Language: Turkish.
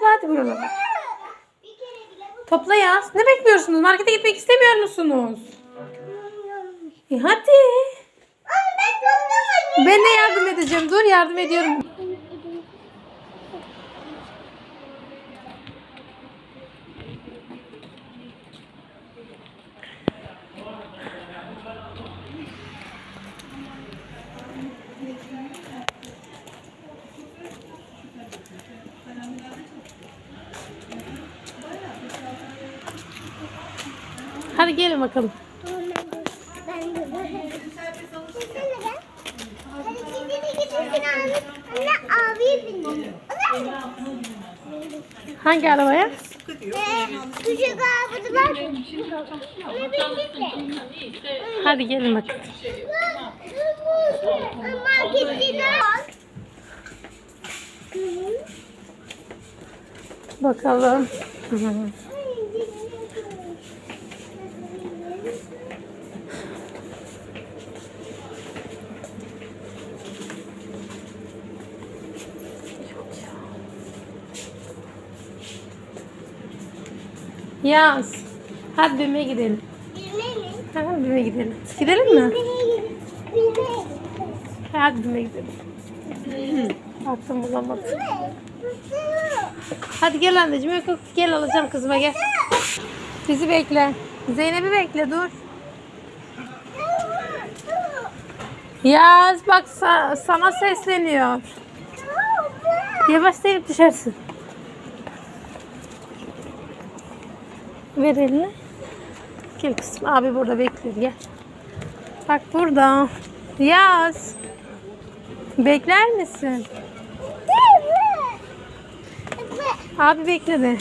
Topla hadi buraları. Topla ya. Ne bekliyorsunuz? Markete gitmek istemiyor musunuz? E hadi. Ben de yardım edeceğim. Dur yardım ediyorum. Hadi gelin bakalım. Hangi arabaya? Küçük de. Hadi gelin bak. Bakalım. Yaz. Hadi BİM'e gidelim. Hadi BİM'e gidelim. Gidelim mi? Hadi BİM'e gidelim. Baktım bulamadım. Hadi gel anneciğim. Yok yok gel alacağım kızıma gel. Bizi bekle. Zeynep'i bekle dur. Yaz bak sa- sana sesleniyor. Yavaş Zeynep düşersin. Ver elini. Gel kızım abi burada bekliyor gel. Bak burada. Yaz. Bekler misin? Abi bekle de.